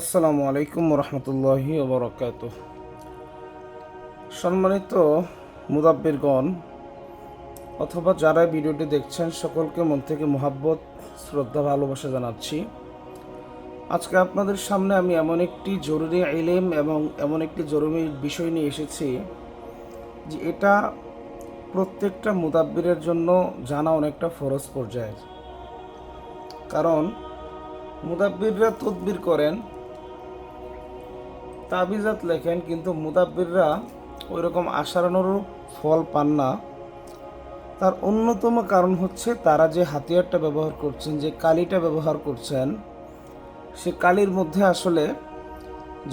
আসসালামু আলাইকুম রহমতুল্লাহি ওবরাকাত। সম্মানিত মুদাব্বিরগণ, অথবা যারা ভিডিওটি দেখছেন, সকলকে মন থেকে মোহাব্বত, শ্রদ্ধা, ভালোবাসা জানাচ্ছি। আজকে আপনাদের সামনে আমি এমন একটি জরুরি ইলেম এবং এমন একটি জরুরি বিষয় নিয়ে এসেছি যে এটা প্রত্যেকটা মুদাব্বিরের জন্য জানা অনেকটা ফরজ পর্যায়ের। কারণ মুদাব্বিররা তদবির করেন তাবিজাত লেখেন, কিন্তু মুদাব্বিররা ওই রকম আশারানুরূপ ফল পান না। তার অন্যতম কারণ হচ্ছে তারা যে হাতিয়ারটা ব্যবহার করছেন, যে কালিটা ব্যবহার করছেন, সে কালির মধ্যে আসলে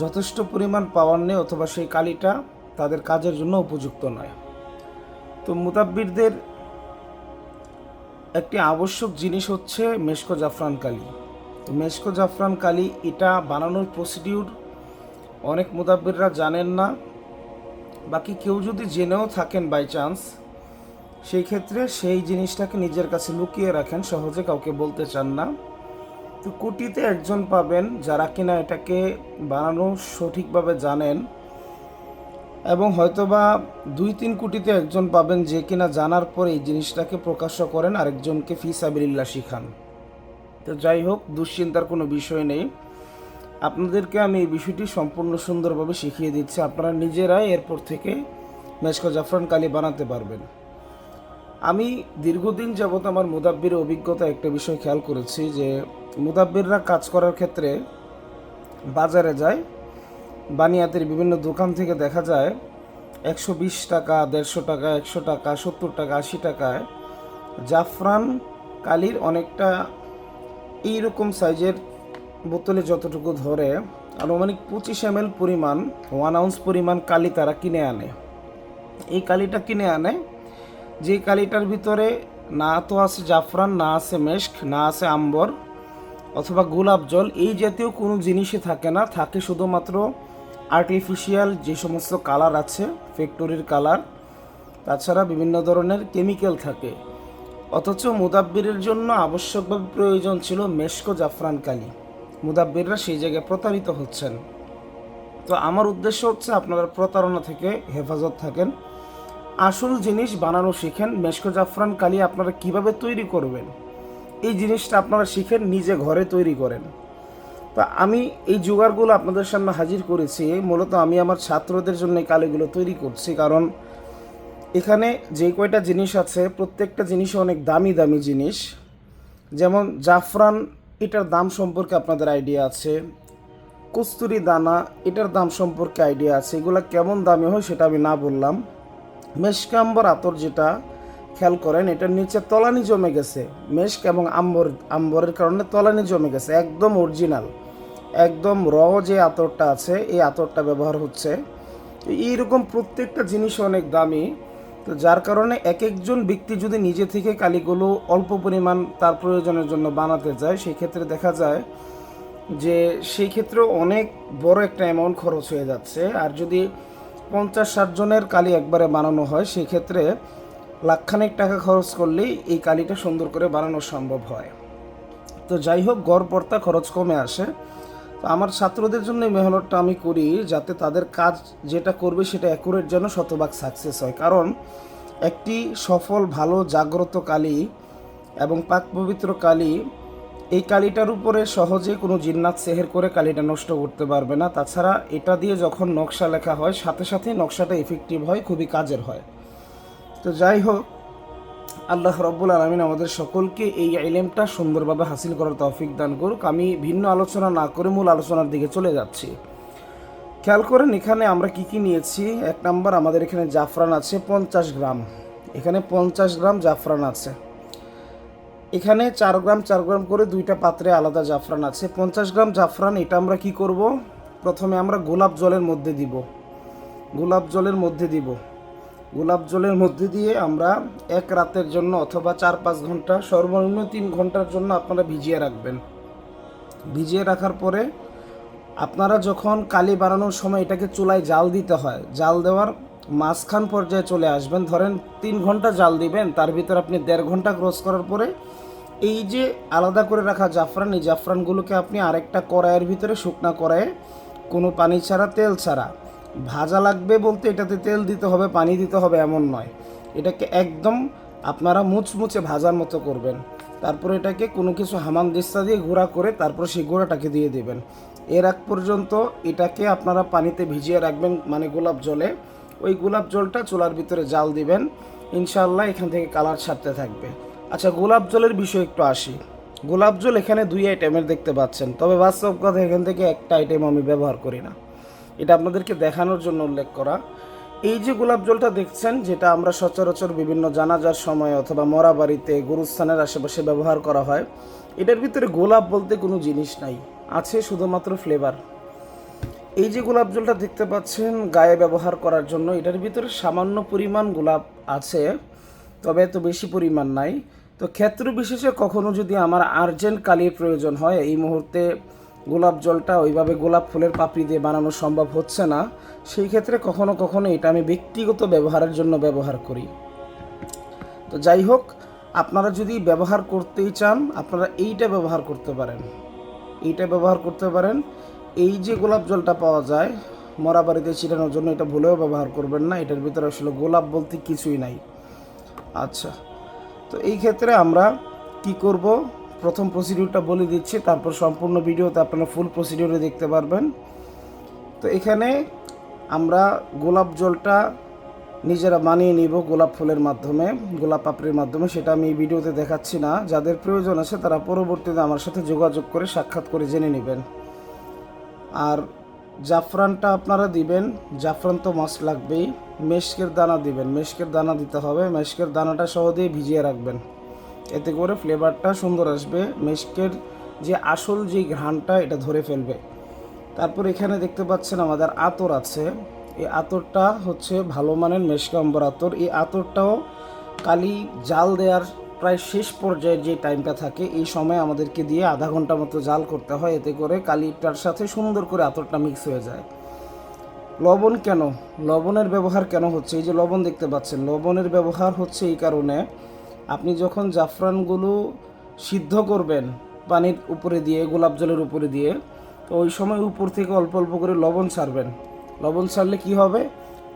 যথেষ্ট পরিমাণ পাওয়ার নেই, অথবা সেই কালিটা তাদের কাজের জন্য উপযুক্ত নয়। তো মুতাব্বিরদের একটি আবশ্যক জিনিস হচ্ছে মেশকো জাফরান কালি। তো মেশকো জাফরান কালি এটা বানানোর প্রসিডিউর অনেক মুদাব্বিররা জানেন না। বাকি কেউ যদি জেনেও থাকেন বাই চান্স সেই ক্ষেত্রে সেই জিনিসটাকে নিজের কাছে লুকিয়ে রাখেন, সহজে কাউকে বলতে চান না। তো কোটিতে একজন পাবেন যারা কিনা এটাকে বানানো সঠিকভাবে জানেন এবং হয়তোবা দুই তিন কোটিতে একজন পাবেন যে কিনা জানার পর এই জিনিসটাকে প্রকাশ্য করেন, আরেকজনকে ফি সাবিল্লা শিখান। তো যাই হোক, দুশ্চিন্তার কোনো বিষয় নেই। আপনাদেরকে আমি এই বিষয়টি সম্পূর্ণ সুন্দরভাবে শিখিয়ে দিচ্ছি। আপনারা নিজেরাই এরপর থেকে মেশকো জাফরান কালি বানাতে পারবেন। আমি দীর্ঘদিন যাবত আমার মুদাব্বির অভিজ্ঞতা একটা বিষয় খেয়াল করেছি যে মুদাব্বিররা কাজ করার ক্ষেত্রে বাজারে যায়, বানিয়াতের বিভিন্ন দোকান থেকে দেখা যায় একশো বিশ টাকা, দেড়শো টাকা, একশো টাকা, সত্তর টাকা, আশি টাকায় জাফরান কালির অনেকটা এইরকম সাইজের বোতলে যতটুকু ধরে, আনুমানিক পঁচিশ এম পরিমাণ ওয়ান আউন্স পরিমাণ কালি তারা কিনে আনে। এই কালিটা কিনে আনে, যে কালিটার ভিতরে না তো আছে জাফরান, না আছে মেস্ক না আছে আম্বর অথবা গোলাপ জল, এই জাতীয় কোনো জিনিসই থাকে না। থাকে শুধুমাত্র আর্টিফিশিয়াল যে সমস্ত কালার আছে ফ্যাক্টরির কালার তাছাড়া বিভিন্ন ধরনের কেমিক্যাল থাকে। অথচ মুদাব্বিরের জন্য আবশ্যকভাবে প্রয়োজন ছিল মেশকো জাফরান কালি। মুদাব্বিররা সেই জায়গায় প্রতারিত হচ্ছেন। তো আমার উদ্দেশ্য হচ্ছে আপনারা প্রতারণা থেকে হেফাজত থাকেন। আসল জিনিস বানানো শিখেন। মেশকো জাফরান কালি আপনারা কীভাবে তৈরি করবেন? এই জিনিসটা আপনারা শিখেন, নিজে ঘরে তৈরি করেন। তো আমি এই জোগাড়গুলো আপনাদের সামনে হাজির করেছি। মূলত আমি আমার ছাত্রদের জন্য এই কালিগুলো তৈরি করছি। কারণ এখানে যে কয়টা জিনিস আছে, প্রত্যেকটা জিনিস অনেক দামি দামি জিনিস। যেমন জাফরান এটার দাম সম্পর্কে আপনাদের আইডিয়া আছে। কস্তুরি দানা, এটার দাম সম্পর্কে আইডিয়া আছে। এগুলো কেমন দামি হয় সেটা আমি না বললাম। মেশকাম্বর আতর যেটা, খেয়াল করেন, এটার নিচে তলানি জমে গেছে। মেশক এবং আম্বর, আম্বরের কারণে তলানি জমে গেছে। একদম অরিজিনাল একদম র যে আতরটা আছে, এই আতরটা ব্যবহার হচ্ছে। এইরকম প্রত্যেকটা জিনিস অনেক দামি। তো যার কারণে এক একজন ব্যক্তি যদি নিজে থেকে কালিগুলো অল্প পরিমাণ তার প্রয়োজনের জন্য বানাতে যায় সেই ক্ষেত্রে দেখা যায় যে সেই ক্ষেত্রে অনেক বড় একটা অ্যামাউন্ট খরচ হয়ে যাচ্ছে। আর যদি পঞ্চাশ ষাট জনের কালি একবারে বানানো হয় সেই ক্ষেত্রে লাখখানেক টাকা খরচ করলেই এই কালিটা সুন্দর করে বানানো সম্ভব হয়। তো যাই হোক, গড় পড়তা খরচ কমে আসে। তো আমার ছাত্রদের জন্য মেহনতটা আমি করি যাতে তাদের কাজ যেটা করবে সেটা অ্যাকুরেট যেন শতভাগ সাকসেস হয়। কারণ একটি সফল, ভালো, জাগ্রত কালি এবং পাক পবিত্র কালি, এই কালিটার উপরে সহজে কোনো জিন্নাত সেহের করে কালিটা নষ্ট করতে পারবে না। তাছাড়া এটা দিয়ে যখন নকশা লেখা হয়, সাথে সাথে নকশাটা এফেক্টিভ হয়, খুবই কাজের হয়। তো যাই হোক আল্লাহ রব্বুল আলমিন আমাদের সকলকে এই আইলেমটা সুন্দরভাবে হাসিল করার তৌফিক দান করুক। আমি ভিন্ন আলোচনা না করে মূল আলোচনার দিকে চলে যাচ্ছি। খেয়াল করেন, এখানে আমরা কি কি নিয়েছি? এক নাম্বার, আমাদের এখানে জাফরান আছে পঞ্চাশ গ্রাম। এখানে পঞ্চাশ গ্রাম জাফরান আছে। এখানে চার গ্রাম চার গ্রাম করে দুইটা পাত্রে আলাদা জাফরান আছে। পঞ্চাশ গ্রাম জাফরান, এটা আমরা কি করব? প্রথমে আমরা গোলাপ জলের মধ্যে দিব। গোলাপ জলের মধ্যে দিব। গোলাপ জলের মধ্যে দিয়ে আমরা এক রাতের জন্য অথবা চার পাঁচ ঘণ্টা সর্বনিম্ন তিন ঘণ্টার জন্য আপনারা ভিজিয়ে রাখবেন। ভিজিয়ে রাখার পরে আপনারা যখন কালি বানানোর সময় এটাকে চুলায় জাল দিতে হয়, জাল দেওয়ার মাঝখান পর্যায়ে চলে আসবেন। ধরেন তিন ঘণ্টা জাল দিবেন, তার ভিতর আপনি দেড় ঘণ্টা ক্রস করার পরে এই যে আলাদা করে রাখা জাফরান, এই জাফরানগুলোকে আপনি আরেকটা কড়াইয়ের ভিতরে শুকনা কড়াইয়ে কোনো পানি ছাড়া, তেল ছাড়া ভাজা লাগবে বলতে এটাতে তেল দিতে হবে, পানি দিতে হবে এমন নয়। এটাকে একদম আপনারা মুচমুচে ভাজার মতো করবেন। তারপর এটাকে কোনো কিছু হামান দিস্তা দিয়ে গুঁড়া করে তারপর সেই গুঁড়াটাকে দিয়ে দেবেন। এর আগ পর্যন্ত এটাকে আপনারা পানিতে ভিজিয়ে রাখবেন মানে গোলাপ জলে। ওই গোলাপ জলটা চুলার ভিতরে জাল দিবেন। ইনশাল্লাহ এখান থেকে কালার ছাড়তে থাকবে। আচ্ছা গোলাপ জলের বিষয় একটু আসি। গোলাপ জল এখানে দুই আইটেমের দেখতে পাচ্ছেন। তবে বাস্তব কথা এখান থেকে একটা আইটেম আমি ব্যবহার করি না। এটা আপনাদেরকে দেখানোর জন্য উল্লেখ করা। এই যে গোলাপ জলটা দেখছেন, যেটা আমরা সচরাচর বিভিন্ন জানাজার সময় অথবা মরা বাড়িতে, গুরুস্থানের আশেপাশে ব্যবহার করা হয়, এটার ভিতরে গোলাপ বলতে কোনো জিনিস নাই। আছে শুধুমাত্র ফ্লেভার এই যে গোলাপ জলটা দেখতে পাচ্ছেন, গায়ে ব্যবহার করার জন্য, এটার ভিতরে সামান্য পরিমাণ গোলাপ আছে, তবে এত বেশি পরিমাণ নাই। তো ক্ষেত্র বিশেষে কখনো যদি আমার আর্জেন্ট কালির প্রয়োজন হয়, এই মুহূর্তে গোলাপ জলটা ওইভাবে গোলাপ ফুলের পাপড়ি দিয়ে বানানো সম্ভব হচ্ছে না। সেই ক্ষেত্রে কখনো কখনো এটা আমি ব্যক্তিগত ব্যবহারের জন্য ব্যবহার করি। তো যাই হোক, আপনারা যদি ব্যবহার করতেই চান, আপনারা এইটা ব্যবহার করতে পারেন। এইটা ব্যবহার করতে পারেন। এই যে গোলাপ জলটা পাওয়া যায়, মরা বাড়িতে ছিটানোর জন্য এটা ভুলেও ব্যবহার করবেন না, এটার ভিতরে আসলে গোলাপ বলতে কিছুই নাই। আচ্ছা তো এই ক্ষেত্রে আমরা কি করব? প্রথম প্রসিডিউরটা বলে দিচ্ছি, তারপর সম্পূর্ণ ভিডিওতে আপনারা ফুল প্রসিডিউরে দেখতে পারবেন। তো এখানে আমরা গোলাপ জলটা নিজেরা বানিয়ে নিব গোলাপ ফুলের মাধ্যমে, গোলাপ পাপড়ির মাধ্যমে। সেটা আমি এই ভিডিওতে দেখাচ্ছি না। যাদের প্রয়োজন আছে তারা পরবর্তীতে আমার সাথে যোগাযোগ করে সাক্ষাৎ করে জেনে নেবেন। আর জাফরানটা আপনারা দিবেন, জাফরান তো মাছ লাগবেই। মেশকের দানা দিবেন, মেশকের দানা দিতে হবে। মেশকের দানাটা সহ দিয়ে ভিজিয়ে রাখবেন। এতে করে ফ্লেভারটা সুন্দর আসবে। মেশকের যে আসল যে ঘ্রাণটা, এটা ধরে ফেলবে। তারপর এখানে দেখতে পাচ্ছেন আমাদের আতর আছে। এই আতরটা হচ্ছে ভালো মানের মেশকাম্বর আতর। এই আতরটাও কালি জাল দেওয়ার প্রায় শেষ পর্যায়ে যে টাইমটা থাকে, এই সময় আমাদেরকে দিয়ে আধা ঘণ্টা মতো জাল করতে হয়। এতে করে কালিটার সাথে সুন্দর করে আতরটা মিক্স হয়ে যায়। লবণ কেন? লবণের ব্যবহার কেন হচ্ছে? এই যে লবণ দেখতে পাচ্ছেন, লবণের ব্যবহার হচ্ছে এই কারণে আপনি যখন জাফরানগুলো সিদ্ধ করবেন পানির উপরে দিয়ে, গোলাপ জলের উপরে দিয়ে, তো ওই সময় উপর থেকে অল্প অল্প করে লবণ ছাড়বেন। লবণ ছাড়লে কি হবে?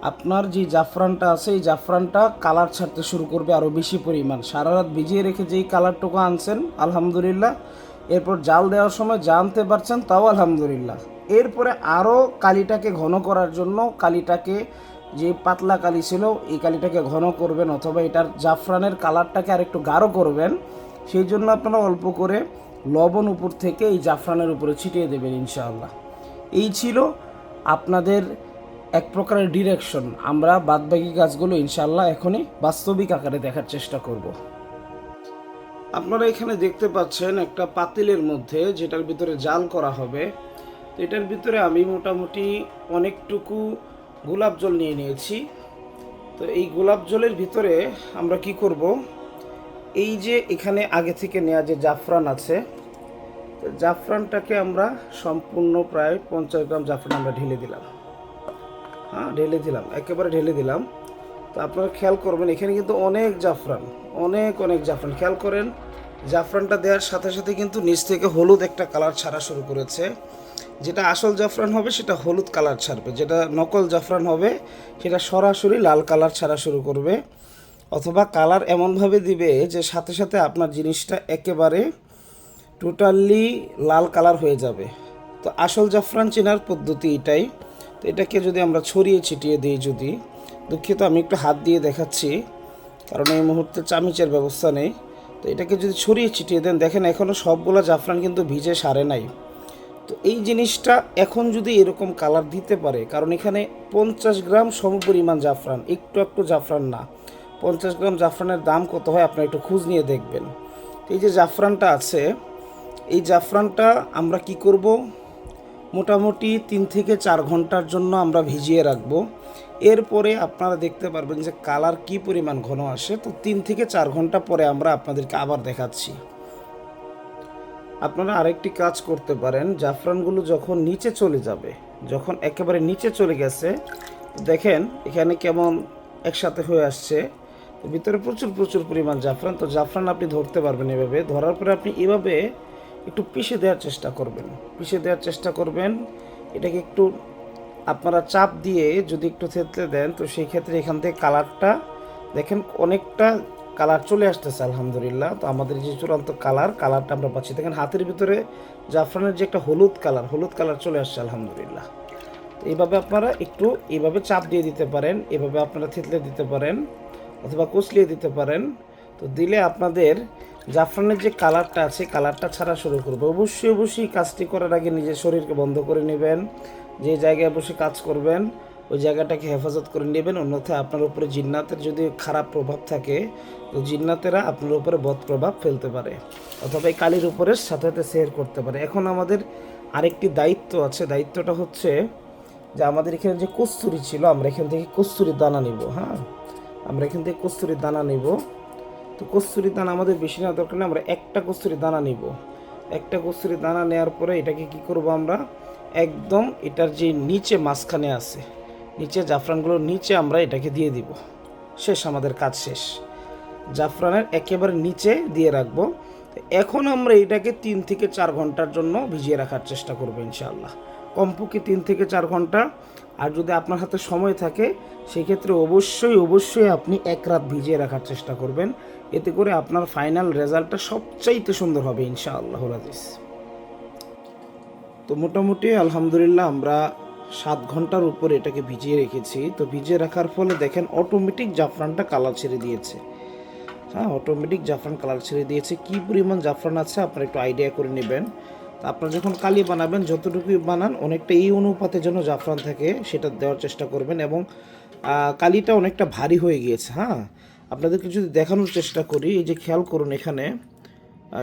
আপনার যে জাফরানটা আছে, এই জাফরানটা কালার ছাড়তে শুরু করবে আরও বেশি পরিমাণ। সারা রাত ভিজিয়ে রেখে যেই কালারটুকু আনছেন, আলহামদুলিল্লাহ। এরপর জাল দেওয়ার সময় জানতে পারছেন তাও আলহামদুলিল্লাহ। এরপরে আরও কালিটাকে ঘন করার জন্য, কালিটাকে যে পাতলা কালি ছিল, এই কালিটাকে ঘন করবেন অথবা এটার জাফরানের কালারটাকে আরেকটু গাঢ় করবেন। সেই জন্য আপনারা অল্প করে লবণ উপর থেকে এই জাফরানের উপরে ছিটিয়ে দেবেন ইনশাআল্লাহ। এই ছিল আপনাদের এক প্রকারের ডিরেকশন আমরা বাদবাকি কাজগুলো ইনশাআল্লাহ এখনই বাস্তবিক আকারে দেখার চেষ্টা করব। আপনারা এখানে দেখতে পাচ্ছেন একটা পাতিলের মধ্যে যেটার ভিতরে জাল করা হবে। তো এটার ভিতরে আমি মোটামুটি অনেকটুকু গোলাপ জল নিয়ে নিয়েছি। তো এই গোলাপ জলের ভিতরে আমরা কি করব? এই যে এখানে আগে থেকে নেওয়া যে জাফরান আছে জাফরানটাকে আমরা সম্পূর্ণ প্রায় পঞ্চাশ গ্রাম জাফরান আমরা ঢেলে দিলাম। হ্যাঁ ঢেলে দিলাম, একেবারে ঢেলে দিলাম। তো আপনারা খেয়াল করবেন, এখানে কিন্তু অনেক জাফরান, অনেক অনেক জাফরান। খেয়াল করেন, জাফরানটা দেওয়ার সাথে সাথে কিন্তু নিচ থেকে হলুদ একটা কালার ছাড়া শুরু করেছে। যেটা আসল জাফরান হবে, সেটা হলুদ কালার ছাড়বে। যেটা নকল জাফরান হবে, সেটা সরাসরি লাল কালার ছাড়া শুরু করবে। অথবা কালার এমনভাবে দিবে যে সাথে সাথে আপনার জিনিসটা একেবারে টোটালি লাল কালার হয়ে যাবে। তো আসল জাফরান চেনার পদ্ধতি এটাই। তো এটাকে যদি আমরা ছড়িয়ে ছিটিয়ে দিই যদি, দুঃখিত, আমি একটু হাত দিয়ে দেখাচ্ছি, কারণ এই মুহূর্তে চামিচের ব্যবস্থা নেই। তো এটাকে যদি ছড়িয়ে ছিটিয়ে দেন, দেখেন এখনও সবগুলো জাফরান কিন্তু ভিজে সারে নাই। তো এই জিনিসটা এখন যদি এরকম কালার দিতে পারে, কারণ এখানে পঞ্চাশ গ্রাম সমপরিমাণ জাফরান, একটু একটু জাফরান না। পঞ্চাশ গ্রাম জাফরানের দাম কত হয় আপনারা একটু খোঁজ নিয়ে দেখবেন। এই যে জাফরানটা আছে, এই জাফরানটা আমরা কি করব? মোটামুটি তিন থেকে চার ঘণ্টার জন্য আমরা ভিজিয়ে রাখব। এরপরে আপনারা দেখতে পারবেন যে কালার কি পরিমাণ ঘন আসে। তো তিন থেকে চার ঘণ্টা পরে আমরা আপনাদেরকে আবার দেখাচ্ছি। আপনারা আরেকটি কাজ করতে পারেন। জাফরানগুলো যখন নিচে চলে যাবে, যখন একেবারে নিচে চলে গেছে, দেখেন এখানে কেমন একসাথে হয়ে আসছে। ভিতরে প্রচুর প্রচুর পরিমাণ জাফরান। তো জাফরান আপনি ধরতে পারবেন এভাবে। ধরার পরে আপনি এভাবে একটু পিষে দেওয়ার চেষ্টা করবেন। পিষে দেওয়ার চেষ্টা করবেন। এটাকে একটু আপনারা চাপ দিয়ে যদি একটু থেতলে দেন, তো সেই ক্ষেত্রে এখান থেকে কালারটা দেখেন অনেকটা কালার চলে আসতেছে, আলহামদুলিল্লাহ। তো আমাদের যে চূড়ান্ত কালার, কালারটা আমরা পাচ্ছি। দেখেন হাতের ভিতরে জাফরানের যে একটা হলুদ কালার হলুদ কালার চলে আসছে, আলহামদুলিল্লাহ। তো এইভাবে আপনারা একটু এইভাবে চাপ দিয়ে দিতে পারেন এভাবে আপনারা থেতলে দিতে পারেন অথবা কুচলিয়ে দিতে পারেন। তো দিলে আপনাদের জাফরানের যে কালারটা আছে কালারটা ছাড়া শুরু করবে। অবশ্যই অবশ্যই কাজটি করার আগে নিজের শরীরকে বন্ধ করে নেবেন। যে জায়গায় বসে কাজ করবেন ওই জায়গাটাকে হেফাজত করে নেবেন। অন্যথায় আপনার উপরে জিন্নাতের যদি খারাপ প্রভাব থাকে, তো জিন্নাতেরা আপনার উপরে বদ প্রভাব ফেলতে পারে অথবা এই কালির উপরে সাথে সাথে শেয়ার করতে পারে। এখন আমাদের আরেকটি দায়িত্ব আছে। দায়িত্বটা হচ্ছে যে আমাদের এখানে যে কস্তুরি ছিল, আমরা এখান থেকে কস্তুরির দানা নিব হ্যাঁ? আমরা এখান থেকে কস্তুরির দানা নিব। তো কস্তুরি দানা আমাদের বেশি নেওয়া দরকার নেই, আমরা একটা কস্তুরি দানা নিব। একটা কস্তুরি দানা নেওয়ার পরে এটাকে কি করব আমরা? একদম এটার যে নিচে মাঝখানে আছে নিচে জাফরানগুলোর নিচে আমরা এটাকে দিয়ে দিব। শেষ, আমাদের কাজ শেষ। জাফরানের একেবারে নিচে দিয়ে রাখব। এখন আমরা এটাকে তিন থেকে চার ঘণ্টার জন্য ভিজিয়ে রাখার চেষ্টা করব ইনশাআল্লাহ। কমপক্ষে তিন থেকে চার ঘণ্টা। আর যদি আপনার হাতে সময় থাকে, সেক্ষেত্রে অবশ্যই অবশ্যই আপনি এক রাত ভিজিয়ে রাখার চেষ্টা করবেন। এতে করে আপনার ফাইনাল রেজাল্টটা সবচাইতে সুন্দর হবে ইনশাআল্লাহ রাজিস তো মোটামুটি আলহামদুলিল্লাহ আমরা সাত ঘণ্টার উপর এটাকে ভিজিয়ে রেখেছি। তো ভিজিয়ে রাখার ফলে দেখেন অটোমেটিক জাফরানটা কালার ছেড়ে দিয়েছে। হ্যাঁ অটোমেটিক জাফরান কালার ছেড়ে দিয়েছে। কী পরিমাণ জাফরান আছে আপনারা একটু আইডিয়া করে নেবেন। তো আপনারা যখন কালি বানাবেন, যতটুকুই বানান, অনেকটা এই অনুপাতে যেন জাফরান থাকে, সেটা দেওয়ার চেষ্টা করবেন এবং কালিটা অনেকটা ভারী হয়ে গিয়েছে। হ্যাঁ আপনাদেরকে যদি দেখানোর চেষ্টা করি, এই যে খেয়াল করুন এখানে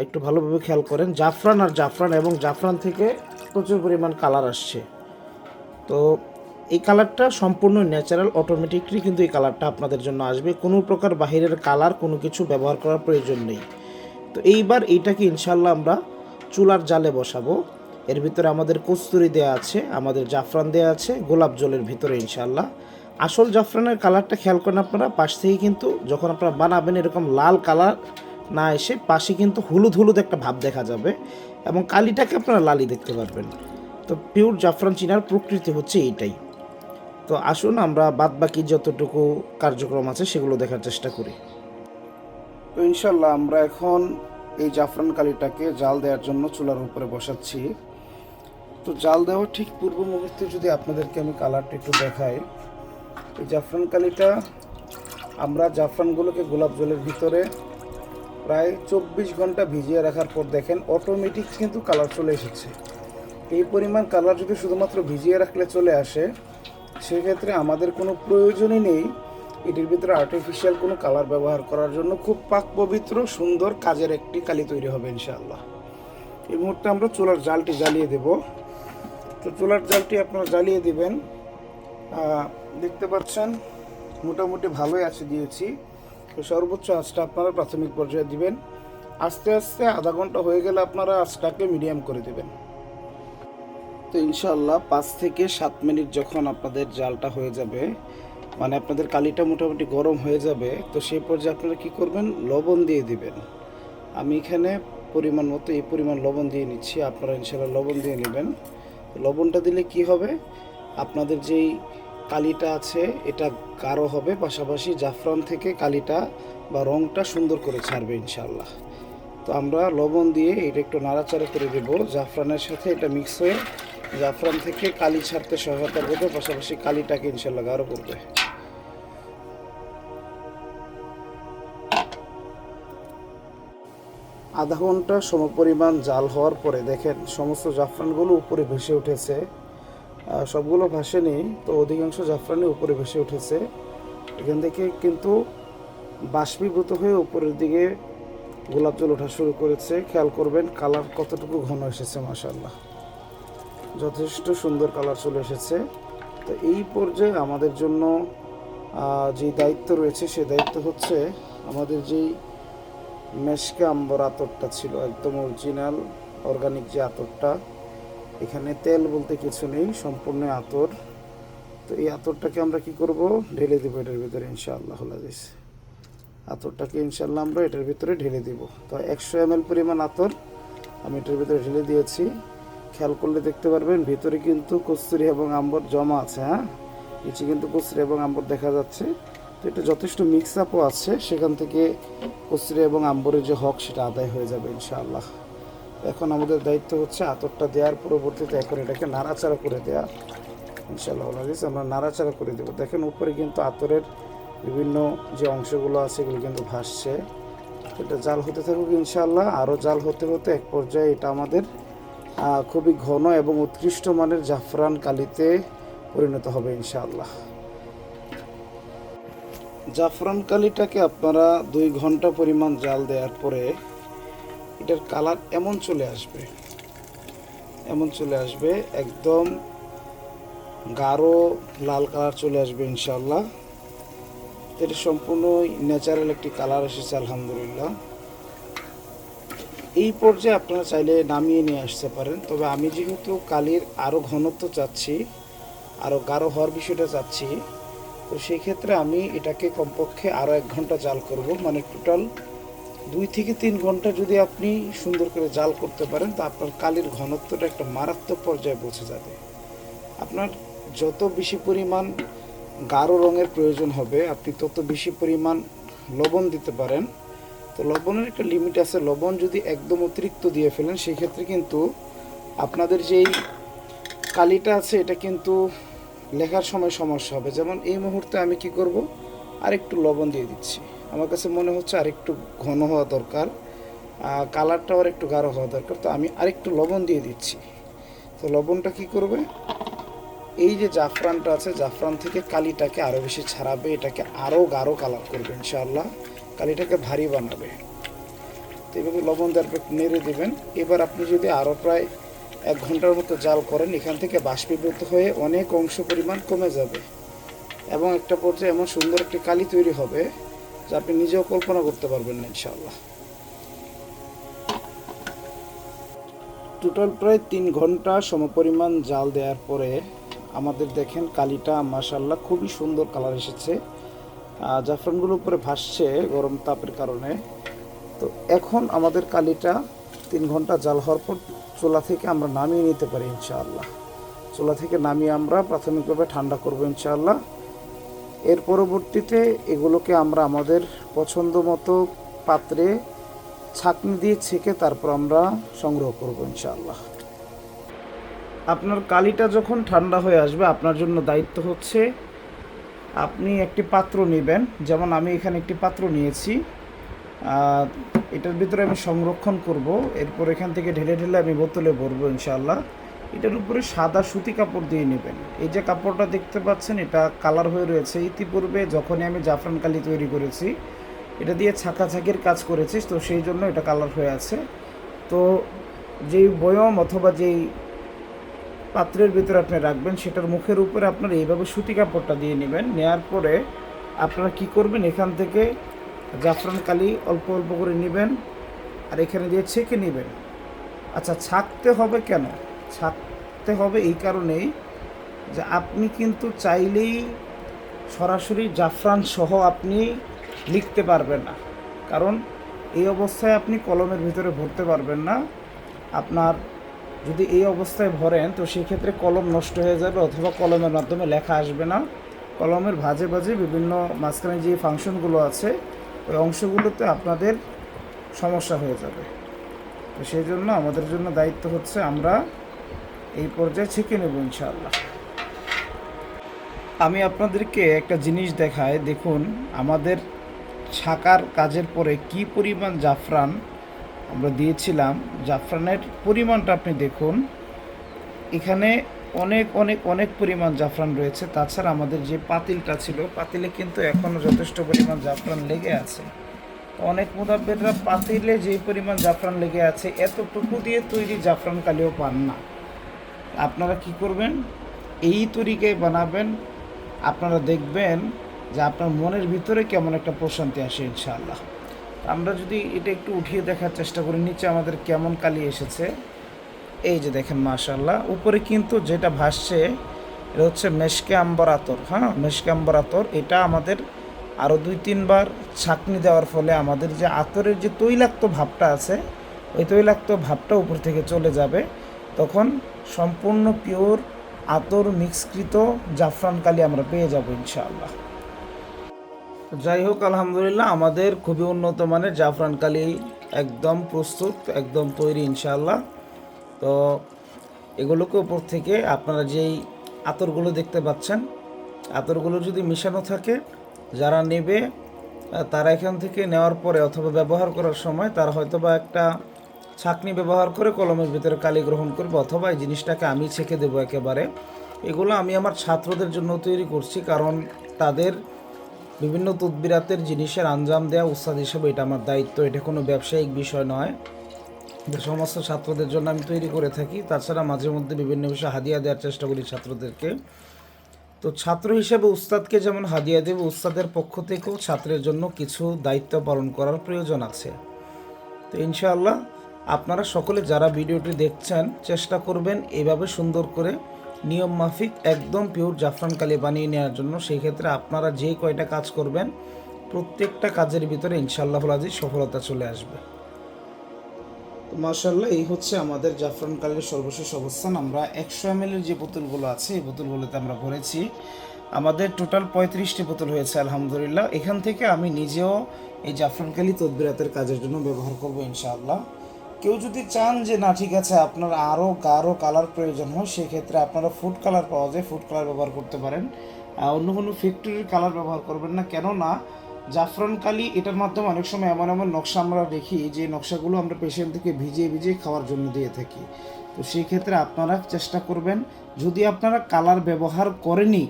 একটু ভালোভাবে খেয়াল করেন। জাফরান আর জাফরান এবং জাফরান থেকে প্রচুর পরিমাণ কালার আসছে। তো এই কালারটা সম্পূর্ণ ন্যাচারাল অটোমেটিকলি কিন্তু এই কালারটা আপনাদের জন্য আসবে। কোনো প্রকার বাহিরের কালার কোনো কিছু ব্যবহার করার প্রয়োজন নেই। তো এইবার এইটাকে ইনশাল্লাহ আমরা চুলার জালে বসাবো। এর ভিতরে আমাদের কস্তুরি দেওয়া আছে, আমাদের জাফরান দেওয়া আছে, গোলাপ জলের ভিতরে ইনশাল্লাহ আসল জাফরানের কালারটা খেয়াল করেন আপনারা, পাশ থেকে কিন্তু যখন আপনারা বানাবেন এরকম লাল কালার না এসে, পাশে কিন্তু হলুদ হলুদ একটা ভাব দেখা যাবে এবং কালিটাকে আপনারা লালি দেখতে পারবেন। তো পিওর জাফরান চিনার প্রকৃতি হচ্ছে এইটাই। তো আসুন আমরা বাদ বাকি যতটুকু কার্যক্রম আছে সেগুলো দেখার চেষ্টা করি। তো ইনশাল্লাহ আমরা এখন এই জাফরান কালিটাকে জাল দেওয়ার জন্য চুলার উপরে বসাচ্ছি। তো জাল দেওয়ার ঠিক পূর্ব মুহূর্তে যদি আপনাদেরকে আমি কালারটা একটু দেখাই। এই জাফরান কালিটা আমরা জাফরানগুলোকে গোলাপ জলের ভিতরে প্রায় চব্বিশ ঘণ্টা ভিজিয়ে রাখার পর দেখেন অটোমেটিক কিন্তু কালার চলে এসেছে। এই পরিমাণ কালার যদি শুধুমাত্র ভিজিয়ে রাখলে চলে আসে, সেক্ষেত্রে আমাদের কোনো প্রয়োজনই নেই। এটির ভিতরে আর্টিফিশিয়াল কোনো কালার ব্যবহার করার জন্য। খুব পাক পবিত্র, সুন্দর কাজের একটি কালি তৈরি হবে ইনশাআল্লাহ। এই মুহূর্তে আমরা চুলার জালটি জ্বালিয়ে দেব। তো চুলার জালটি আপনারা জ্বালিয়ে দেবেন। দেখতে পাচ্ছেন, মোটামুটি ভালোই আছে দিয়েছি। তো সর্বোচ্চ আঁচটা আপনারা প্রাথমিক পর্যায়ে দিবেন। আস্তে আস্তে আধা ঘণ্টা হয়ে গেলে আপনারা আঁচটাকে মিডিয়াম করে দেবেন। তো ইনশাল্লাহ পাঁচ থেকে সাত মিনিট যখন আপনাদের জালটা হয়ে যাবে মানে আপনাদের কালিটা মোটামুটি গরম হয়ে যাবে, তো সেই পর্যায়ে আপনারা কী করবেন? লবণ দিয়ে দিবেন। আমি এখানে পরিমাণ মতো, এই পরিমাণ লবণ দিয়ে নিচ্ছি, আপনারা ইনশাল্লাহ লবণ দিয়ে নেবেন। লবণটা দিলে কি হবে? আপনাদের যেই কালিটা আছে, এটা গাঢ় হবে, পাশাপাশি জাফরান থেকে কালিটা বা রঙটা সুন্দর করে ছাড়বে ইনশাল্লাহ তো আমরা লবণ দিয়ে এটা একটু নাড়াচাড়া করে দেব। জাফরানের সাথে এটা মিক্স হয়ে জাফরান থেকে কালি ছাড়তে সহায়তা করবে, পাশাপাশি কালিটাকে ইনশাল্লাহ গাঢ় করবে। আধা ঘণ্টা সমপরিমাণ জাল হওয়ার পরে দেখেন, সমস্ত জাফরানগুলো উপরে ভেসে উঠেছে। সবগুলো ভাসেনি, তো অধিকাংশ জাফরানই উপরে ভেসে উঠেছে। এখান থেকে কিন্তু বাষ্পীভূত হয়ে উপরের দিকে গোলাপ জল ওঠা শুরু করেছে। খেয়াল করবেন, কালার কতটুকু ঘন এসেছে মাসাল্লাহ যথেষ্ট সুন্দর কালার চলে এসেছে। তো এই পর্যায়ে আমাদের জন্য যে দায়িত্ব রয়েছে, সে দায়িত্ব হচ্ছে আমাদের যেই মেশকে আম্বর আতরটা ছিল, একদম অরিজিনাল অর্গানিক যে আতরটা, এখানে তেল বলতে কিছু নেই, সম্পূর্ণ আতর। তো এই আতরটাকে আমরা কি করব? ঢেলে দেবো এটার ভিতরে, ইনশাআল্লাহ আজিজ আতরটাকে ইনশাল্লাহ আমরা এটার ভিতরে ঢেলে দিব। তো একশো এম পরিমাণ আতর আমি এটার ভিতরে ঢেলে দিয়েছি। খেয়াল করলে দেখতে পারবেন, ভিতরে কিন্তু কস্তুরি এবং আম্বর জমা আছে হ্যাঁ? নিচে কিন্তু কস্তুরি এবং আম্বর দেখা যাচ্ছে। তো এটা যথেষ্ট মিক্স আপও আছে, সেখান থেকে কস্তুরি এবং আম্বরের যে হক, সেটা আদায় হয়ে যাবে ইনশাআল্লাহ। এখন আমাদের দায়িত্ব হচ্ছে আতরটা দেওয়ার, পরবর্তীতে এখন এটাকে নাড়াচাড়া করে দেওয়া। ইনশাআল্লাহ আমরা নাড়াচাড়া করে দেবো। দেখেন উপরে কিন্তু আতরের বিভিন্ন যে অংশগুলো আছে, এগুলো কিন্তু ভাসছে। এটা জাল হতে থাকুক ইনশাআল্লাহ। আরও জাল হতে হতে এক পর্যায়ে এটা আমাদের খুবই ঘন এবং উৎকৃষ্ট মানের জাফরান কালিতে পরিণত হবে ইনশাআল্লাহ। জাফরান কালিটাকে আপনারা দুই ঘণ্টা পরিমাণ জাল দেওয়ার পরে এটার কালার এমন চলে আসবে, এমন চলে আসবে, একদম গাঢ় লাল কালার চলে আসবে ইনশাআল্লাহ। এটা সম্পূর্ণ ন্যাচারাল একটি কালার এসেছে, আলহামদুলিল্লাহ। এই পর্যায়ে আপনারা চাইলে নামিয়ে নিয়ে আসতে পারেন। তবে আমি যেহেতু কালির আরও ঘনত্ব চাচ্ছি আরও গাঢ় হওয়ার বিষয়টা চাচ্ছি, তো সেই ক্ষেত্রে আমি এটাকে কমপক্ষে আরও এক ঘণ্টা জাল করব। মানে টোটাল দুই থেকে তিন ঘণ্টা যদি আপনি সুন্দর করে জাল করতে পারেন, তা আপনার কালির ঘনত্বটা একটা মারাত্মক পর্যায়ে পৌঁছে যাবে। আপনার যত বেশি পরিমাণ গাঢ় রঙের প্রয়োজন হবে, আপনি তত বেশি পরিমাণ লবণ দিতে পারেন। তো লবণের একটা লিমিট আছে। লবণ যদি একদম অতিরিক্ত দিয়ে ফেলেন সেই ক্ষেত্রে কিন্তু আপনাদের যেই কালিটা আছে, এটা কিন্তু লেখার সময় সমস্যা হবে। যেমন এই মুহূর্তে আমি কি করব? আরেকটু লবণ দিয়ে দিচ্ছি। আমার কাছে মনে হচ্ছে আরেকটু ঘন হওয়া দরকার। কালারটাও আর একটু গাঢ় হওয়া দরকার। তো আমি আরেকটু লবণ দিয়ে দিচ্ছি। তো লবণটা কি করবে? এই যে জাফরানটা আছে, জাফরান থেকে কালিটাকে আরও বেশি ছাড়াবে। এটাকে আরও গাঢ় কালার করবে, ইনশাআল্লাহ। কালিটাকে ভারী বানাবে। তো এভাবে লবণ দেওয়ার পর নেড়ে দেবেন। এবার আপনি যদি আরও প্রায় এক ঘণ্টার মতো জাল করেন, এখান থেকে বাষ্পীভূত হয়ে অনেক অংশ পরিমাণ কমে যাবে। এবং একটা পর্যায়ে এমন সুন্দর একটি কালি তৈরি হবে, যা আপনি নিজেও কল্পনা করতে পারবেন না, ইনশাআল্লাহ। টোটাল প্রায় তিন ঘণ্টা সমপরিমাণ জাল দেওয়ার পরে আমাদের দেখেন কালিটা মাশাল্লাহ খুবই সুন্দর কালার এসেছে। জাফরানগুলো উপরে ভাসছে গরম তাপের কারণে। তো এখন আমাদের কালিটা তিন ঘণ্টা জাল হওয়ার পর চোলা থেকে আমরা নামিয়ে নিতে পারি ইনশাআল্লাহ। চোলা থেকে নামিয়ে আমরা প্রাথমিকভাবে ঠান্ডা করব ইনশাআল্লাহ। এর পরবর্তীতে এগুলোকে আমরা আমাদের পছন্দ মতো পাত্রে ছাঁকনি দিয়ে ছেঁকে তারপর আমরা সংগ্রহ করব ইনশাআল্লাহ। আপনার কালিটা যখন ঠান্ডা হয়ে আসবে, আপনার জন্য দায়িত্ব হচ্ছে আপনি একটি পাত্র নেবেন। যেমন আমি এখানে একটি পাত্র নিয়েছি। এটার ভিতরে আমি সংরক্ষণ করব। এরপর এখান থেকে ঢেলে ঢেলে আমি বোতলে ভরবো ইনশাআল্লাহ। এটার উপরে সাদা সুতি কাপড় দিয়ে নেবেন। এই যে কাপড়টা দেখতে পাচ্ছেন, এটা কালার হয়ে রয়েছে ইতিপূর্বে যখনই আমি জাফরান কালি তৈরি করেছি। এটা দিয়ে ছাকাছাকির কাজ করেছি তো সেই জন্য এটা কালার হয়ে আছে। তো যেই বয়ম অথবা যেই পাত্রের ভিতরে আপনি রাখবেন, সেটার মুখের উপরে আপনার এইভাবে সুতি কাপড়টা দিয়ে নেবেন। নেয়ার পরে আপনারা কি করবেন, এখান থেকে জাফরান কালি অল্প অল্প করে নেবেন আর এখানে দিয়ে ছেঁকে নেবেন। আচ্ছা ছাকতে হবে কেন? ছাকতে হবে এই কারণেই যে আপনি কিন্তু চাইলেই সরাসরি জাফরান সহ আপনি লিখতে পারবেন না। কারণ এই অবস্থায় আপনি কলমের ভিতরে ভরতে পারবেন না। আপনার যদি এই অবস্থায় ভরেন, তো সেক্ষেত্রে কলম নষ্ট হয়ে যাবে অথবা কলমের মাধ্যমে লেখা আসবে না। কলমের ভাজে ভাজে বিভিন্ন মাঝখানে যে ফাংশনগুলো আছে, ওই অংশগুলোতে আপনাদের সমস্যা হয়ে যাবে। তো সেই জন্য আমাদের জন্য দায়িত্ব হচ্ছে আমরা এই পর্যায়ে ছেঁকে নেব ইনশাআল্লাহ। আমি আপনাদেরকে একটা জিনিস দেখাই, দেখুন, আমাদের ছাকার কাজের পরে কি পরিমাণ জাফরান আমরা দিয়েছিলাম। জাফরানের পরিমাণটা আপনি দেখুন। এখানে অনেক অনেক অনেক পরিমাণ জাফরান রয়েছে। তাছাড়া আমাদের যে পাতিলটা ছিল, পাতিলে কিন্তু এখনও যথেষ্ট পরিমাণ জাফরান লেগে আছে। অনেক মুদাব্বেররা পাতিলে যে পরিমাণ জাফরান লেগে আছে, এতটুকু দিয়ে তৈরি জাফরান কালিও পান না। আপনারা কি করবেন? এই তরিকায় বানাবেন। আপনারা দেখবেন যে আপনার মনের ভিতরে কেমন একটা প্রশান্তি আসে, ইনশাআল্লাহ। আমরা যদি এটা একটু উঠিয়ে দেখার চেষ্টা করি, নিচে আমাদের কেমন কালি এসেছে? এই যে দেখেন মাশাল্লাহ উপরে কিন্তু যেটা ভাসছে, এটা হচ্ছে মেশকে আম্বর আতর হ্যাঁ? মেশকে আম্বর আতর, এটা আমাদের আরও দুই, তিনবার ছাঁকনি দেওয়ার ফলে আমাদের যে আতরের যে তৈলাক্ত ভাবটা আছে, ওই তৈলাক্ত ভাবটা উপর থেকে চলে যাবে। তখন সম্পূর্ণ পিওর আতর মিক্সকৃত জাফরান কালি আমরা পেয়ে যাব, ইনশাআল্লাহ। যাই হোক, আলহামদুলিল্লাহ, আমাদের খুবই উন্নত মানের জাফরান কালি একদম প্রস্তুত, একদম তৈরি ইনশাল্লাহ তো এগুলোকে ওপর থেকে আপনারা যেই আতরগুলো দেখতে পাচ্ছেন, আতরগুলো যদি মিশানো থাকে, যারা নেবে, তারা এখান থেকে নেওয়ার পরে অথবা ব্যবহার করার সময় তারা হয়তো বা একটা ছাকনি ব্যবহার করে কলমের ভিতরে কালি গ্রহণ করবে, অথবা এই জিনিসটাকে আমি ছেঁকে দেবো একেবারে। এগুলো আমি আমার ছাত্রদের জন্য তৈরি করছি, কারণ তাদের বিভিন্ন তদবিরাতের জিনিসের আঞ্জাম দেওয়া উস্তাদ হিসেবে এটা আমার দায়িত্ব, এটা কোনো ব্যবসায়িক বিষয় নয়। যে সমস্ত ছাত্রদের জন্য আমি তৈরি করে থাকি, তাছাড়া মাঝে মধ্যে বিভিন্ন বিষয়ে হাদিয়া দেওয়ার চেষ্টা করি ছাত্রদেরকে। তো ছাত্র হিসেবে উস্তাদকে যেমন হাদিয়া দেবে, উস্তাদের পক্ষ থেকেও ছাত্রের জন্য কিছু দায়িত্ব পালন করার প্রয়োজন আছে। তো ইনশাআল্লাহ আপনারা সকলে যারা ভিডিওটি দেখছেন, চেষ্টা করবেন এভাবে সুন্দর করে নিয়ম মাফিক একদম পিওর জাফরান কালি বানিয়ে নেওয়ার জন্য সেই ক্ষেত্রে আপনারা যে কয়টা কাজ করবেন, প্রত্যেকটা কাজের ভিতরে ইনশাআল্লাহ আজিজ সফলতা চলে আসবে। তো মার্শাল্লাহ এই হচ্ছে আমাদের জাফরান কালির সর্বশেষ অবস্থান। আমরা একশো এম যে বোতলগুলো আছে, এই বোতলগুলোতে আমরা ভরেছি। আমাদের টোটাল পঁয়ত্রিশটি বোতল হয়েছে, আলহামদুলিল্লাহ। এখান থেকে আমি নিজেও এই জাফরান কালি তদবিরাতের কাজের জন্য ব্যবহার করব ইনশাআল্লাহ। কেউ যদি চান যে, না, ঠিক আছে, আপনার আরও গাঢ় কালার প্রয়োজন হয়, সেক্ষেত্রে আপনারা ফুড কালার পাওয়া যায় ফুড কালার ব্যবহার করতে পারেন। অন্য কোনো ফ্যাক্টরির কালার ব্যবহার করবেন না। কেননা, জাফরান কালি এটার মাধ্যমে অনেক সময় এমন এমন নকশা আমরা দেখি, যে নকশাগুলো আমরা পেশেন্টকে ভিজিয়ে ভিজিয়ে খাওয়ার জন্য দিয়ে থাকি। তো সেই ক্ষেত্রে আপনারা চেষ্টা করবেন, যদি আপনারা কালার ব্যবহার করেনি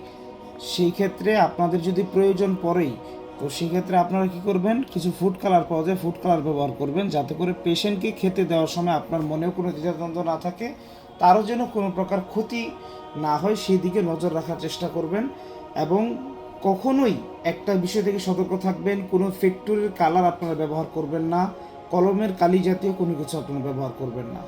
সেই ক্ষেত্রে আপনাদের যদি প্রয়োজন পড়েই তো সেক্ষেত্রে আপনারা কি করবেন? কিছু ফুড কালার পাওয়া যায় ফুড কালার ব্যবহার করবেন যাতে করে পেশেন্টকে খেতে দেওয়ার সময় আপনার মনেও কোনো দ্বিধাদ্বন্দ্ব না থাকে, তারও যেন কোনো প্রকার ক্ষতি না হয় সেই দিকে নজর রাখার চেষ্টা করবেন এবং কখনোই একটা বিষয় থেকে সতর্ক থাকবেন, কোনো ফ্যাক্টরির কালার আপনারা ব্যবহার করবেন না, কলমের কালি জাতীয় কোনো কিছু আপনারা ব্যবহার করবেন না।